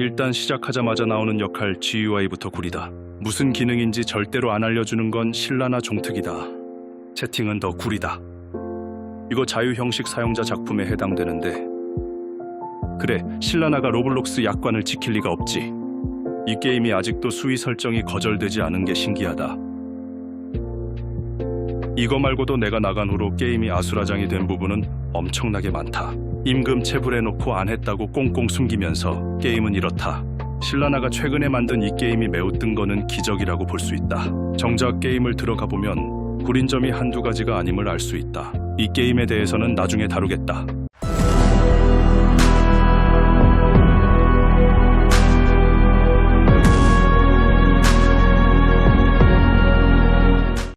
일단 시작하자마자 나오는 역할 GUI부터 구리다. 무슨 기능인지 절대로 안 알려주는 건 신라나 종특이다. 채팅은 더 구리다. 이거 자유 형식 사용자 작품에 해당되는데 그래 신라나가 로블록스 약관을 지킬 리가 없지. 이 게임이 아직도 수위 설정이 거절되지 않은 게 신기하다. 이거 말고도 내가 나간 후로 게임이 아수라장이 된 부분은 엄청나게 많다. 임금 체불해 놓고 안 했다고 꽁꽁 숨기면서 게임은 이렇다. 신라나가 최근에 만든 이 게임이 매우 뜬 거는 기적이라고 볼 수 있다. 정작 게임을 들어가 보면 구린 점이 한두 가지가 아님을 알 수 있다. 이 게임에 대해서는 나중에 다루겠다.